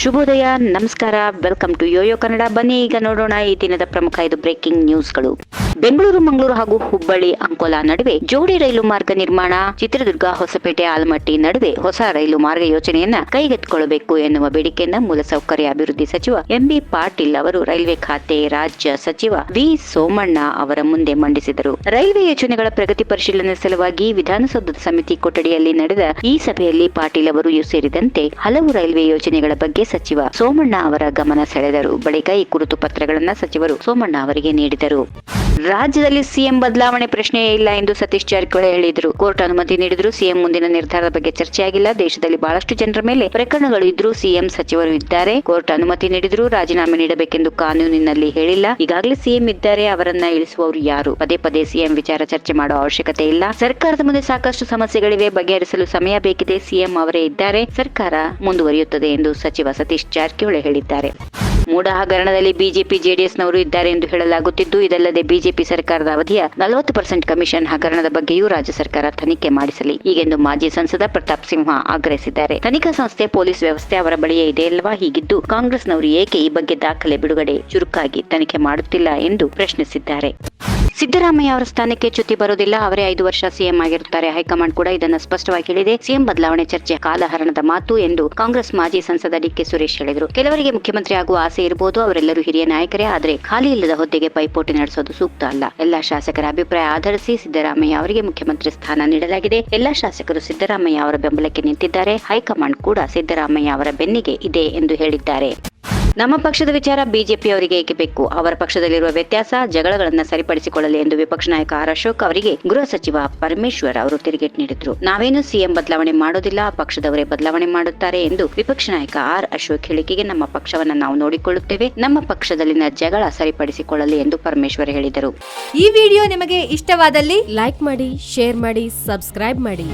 ಶುಭೋದಯ, ನಮಸ್ಕಾರ welcome to Yoyo Kannada ಬನ್ನಿ, ಈಗ ನೋಡೋಣ ಈ ದಿನದ ಪ್ರಮುಖ ಐದು ಬ್ರೇಕಿಂಗ್ ನ್ಯೂಸ್ಗಳು ಬೆಂಗಳೂರು, ಮಂಗಳೂರು ಹಾಗೂ ಹುಬ್ಬಳ್ಳಿ, ಅಂಕೋಲಾ ನಡುವೆ ಜೋಡಿ ರೈಲು ಮಾರ್ಗ ನಿರ್ಮಾಣ, ಚಿತ್ರದುರ್ಗ, ಹೊಸಪೇಟೆ, ಆಲಮಟ್ಟಿ ನಡುವೆ ಹೊಸ ರೈಲು ಮಾರ್ಗ ಯೋಜನೆಯನ್ನ ಕೈಗೆತ್ತಿಕೊಳ್ಳಬೇಕು ಎನ್ನುವ ಬೇಡಿಕೆಯನ್ನ ಮೂಲಸೌಕರ್ಯ ಅಭಿವೃದ್ಧಿ ಸಚಿವ ಎಂಬಿ ಪಾಟೀಲ್ ಅವರು ರೈಲ್ವೆ ಖಾತೆ ರಾಜ್ಯ ಸಚಿವ ವಿ ಸೋಮಣ್ಣ ಅವರ ಮುಂದೆ ಮಂಡಿಸಿದರು. ರೈಲ್ವೆ ಯೋಜನೆಗಳ ಪ್ರಗತಿ ಪರಿಶೀಲನೆ ಸಲುವಾಗಿ ವಿಧಾನಸೌಧದ ಸಮಿತಿ ಕೊಠಡಿಯಲ್ಲಿ ನಡೆದ ಈ ಸಭೆಯಲ್ಲಿ ಪಾಟೀಲ್ ಅವರು ಸೇರಿದಂತೆ ಹಲವು ರೈಲ್ವೆ ಯೋಜನೆಗಳ ಬಗ್ಗೆ ಸಚಿವ ಸೋಮಣ್ಣ ಅವರ ಗಮನ ಸೆಳೆದರು. ಬಳಿಕ ಈ ಕುರಿತು ಪತ್ರಗಳನ್ನು ಸಚಿವರು ಸೋಮಣ್ಣ ಅವರಿಗೆ ನೀಡಿದರು. ರಾಜ್ಯದಲ್ಲಿ ಸಿಎಂ ಬದಲಾವಣೆ ಪ್ರಶ್ನೆಯೇ ಇಲ್ಲ ಎಂದು ಸತೀಶ್ ಜಾರಕಿಹೊಳಿ ಹೇಳಿದರು. ಕೋರ್ಟ್ ಅನುಮತಿ ನೀಡಿದ್ರು ಸಿಎಂ ಮುಂದಿನ ನಿರ್ಧಾರದ ಬಗ್ಗೆ ಚರ್ಚೆಯಾಗಿಲ್ಲ. ದೇಶದಲ್ಲಿ ಬಹಳಷ್ಟು ಜನರ ಮೇಲೆ ಪ್ರಕರಣಗಳು ಇದ್ರೂ ಸಿಎಂ ಸಚಿವರು ಇದ್ದಾರೆ. ಕೋರ್ಟ್ ಅನುಮತಿ ನೀಡಿದ್ರು ರಾಜೀನಾಮೆ ನೀಡಬೇಕೆಂದು ಕಾನೂನಿನಲ್ಲಿ ಹೇಳಿಲ್ಲ. ಈಗಾಗಲೇ ಸಿಎಂ ಇದ್ದಾರೆ. ಅವರನ್ನ ಇಳಿಸುವವರು ಯಾರು? ಪದೇ ಪದೇ ಸಿಎಂ ವಿಚಾರ ಚರ್ಚೆ ಮಾಡುವ ಅವಶ್ಯಕತೆ ಇಲ್ಲ. ಸರ್ಕಾರದ ಮುಂದೆ ಸಾಕಷ್ಟು ಸಮಸ್ಯೆಗಳಿವೆ. ಬಗೆಹರಿಸಲು ಸಮಯ ಬೇಕಿದೆ. ಸಿಎಂ ಅವರೇ ಇದ್ದಾರೆ. ಸರ್ಕಾರ ಮುಂದುವರಿಯುತ್ತದೆ ಎಂದು ಸಚಿವ ಸತೀಶ್ ಜಾರಕಿಹೊಳಿ ಹೇಳಿದ್ದಾರೆ. ಮೂಡ ಹಗರಣದಲ್ಲಿ ಬಿಜೆಪಿ, ಜೆಡಿಎಸ್ನವರು ಇದ್ದಾರೆ ಎಂದು ಹೇಳಲಾಗುತ್ತಿದ್ದು, ಇದಲ್ಲದೆ ಬಿಜೆಪಿ ಸರ್ಕಾರದ ಅವಧಿಯ ನಲವತ್ತು ಪರ್ಸೆಂಟ್ ಕಮಿಷನ್ ಹಗರಣದ ಬಗ್ಗೆಯೂ ರಾಜ್ಯ ಸರ್ಕಾರ ತನಿಖೆ ಮಾಡಿಸಲಿ ಹೀಗೆಂದು ಮಾಜಿ ಸಂಸದ ಪ್ರತಾಪ್ ಸಿಂಹ ಆಗ್ರಹಿಸಿದ್ದಾರೆ. ತನಿಖಾ ಸಂಸ್ಥೆ, ಪೊಲೀಸ್ ವ್ಯವಸ್ಥೆ ಅವರ ಬಳಿಯೇ ಇದೆ ಅಲ್ವಾ? ಹೀಗಿದ್ದು ಕಾಂಗ್ರೆಸ್ನವರು ಏಕೆ ಈ ಬಗ್ಗೆ ದಾಖಲೆ ಬಿಡುಗಡೆ ಚುರುಕಾಗಿ ತನಿಖೆ ಮಾಡುತ್ತಿಲ್ಲ ಎಂದು ಪ್ರಶ್ನಿಸಿದ್ದಾರೆ. ಸಿದ್ದರಾಮಯ್ಯ ಅವರ ಸ್ಥಾನಕ್ಕೆ ಚ್ಯುತಿ ಬರುವುದಿಲ್ಲ. ಅವರೇ ಐದು ವರ್ಷ ಸಿಎಂ ಆಗಿರುತ್ತಾರೆ. ಹೈಕಮಾಂಡ್ ಕೂಡ ಇದನ್ನು ಸ್ಪಷ್ಟವಾಗಿ ಹೇಳಿದೆ. ಸಿಎಂ ಬದಲಾವಣೆ ಚರ್ಚೆ ಕಾಲಹರಣದ ಮಾತು ಎಂದು ಕಾಂಗ್ರೆಸ್ ಮಾಜಿ ಸಂಸದ ಡಿಕೆ ಸುರೇಶ್ ಹೇಳಿದರು. ಕೆಲವರಿಗೆ ಮುಖ್ಯಮಂತ್ರಿ ಆಗುವ ಆಸೆ ಇರಬಹುದು. ಅವರೆಲ್ಲರೂ ಹಿರಿಯ ನಾಯಕರೇ. ಆದರೆ ಖಾಲಿ ಇಲ್ಲದ ಹುದ್ದೆಗೆ ಪೈಪೋಟಿ ನಡೆಸೋದು ಸೂಕ್ತ ಅಲ್ಲ. ಎಲ್ಲಾ ಶಾಸಕರ ಅಭಿಪ್ರಾಯ ಆಧರಿಸಿ ಸಿದ್ದರಾಮಯ್ಯ ಅವರಿಗೆ ಮುಖ್ಯಮಂತ್ರಿ ಸ್ಥಾನ ನೀಡಲಾಗಿದೆ. ಎಲ್ಲಾ ಶಾಸಕರು ಸಿದ್ದರಾಮಯ್ಯ ಅವರ ಬೆಂಬಲಕ್ಕೆ ನಿಂತಿದ್ದಾರೆ. ಹೈಕಮಾಂಡ್ ಕೂಡ ಸಿದ್ದರಾಮಯ್ಯ ಅವರ ಬೆನ್ನಿಗೆ ಇದೆ ಎಂದು ಹೇಳಿದ್ದಾರೆ. ನಮ್ಮ ಪಕ್ಷದ ವಿಚಾರ ಬಿಜೆಪಿ ಅವರಿಗೆ ಏಕೆ ಬೇಕು? ಅವರ ಪಕ್ಷದಲ್ಲಿರುವ ವ್ಯತ್ಯಾಸ, ಜಗಳಗಳನ್ನು ಸರಿಪಡಿಸಿಕೊಳ್ಳಲಿ ಎಂದು ವಿಪಕ್ಷ ನಾಯಕ ಆರ್ ಅಶೋಕ್ ಅವರಿಗೆ ಗೃಹ ಸಚಿವ ಪರಮೇಶ್ವರ್ ಅವರು ತಿರುಗೇಟ್ ನೀಡಿದ್ರು. ನಾವೇನು ಸಿಎಂ ಬದಲಾವಣೆ ಮಾಡೋದಿಲ್ಲ, ಪಕ್ಷದವರೇ ಬದಲಾವಣೆ ಮಾಡುತ್ತಾರೆ ಎಂದು ವಿಪಕ್ಷ ನಾಯಕ ಆರ್ ಅಶೋಕ್ ಹೇಳಿಕೆಗೆ ನಮ್ಮ ಪಕ್ಷವನ್ನ ನಾವು ನೋಡಿಕೊಳ್ಳುತ್ತೇವೆ. ನಮ್ಮ ಪಕ್ಷದಲ್ಲಿನ ಜಗಳ ಸರಿಪಡಿಸಿಕೊಳ್ಳಲಿ ಎಂದು ಪರಮೇಶ್ವರ್ ಹೇಳಿದರು. ಈ ವಿಡಿಯೋ ನಿಮಗೆ ಇಷ್ಟವಾದಲ್ಲಿ ಲೈಕ್ ಮಾಡಿ, ಶೇರ್ ಮಾಡಿ, ಸಬ್ಸ್ಕ್ರೈಬ್ ಮಾಡಿ.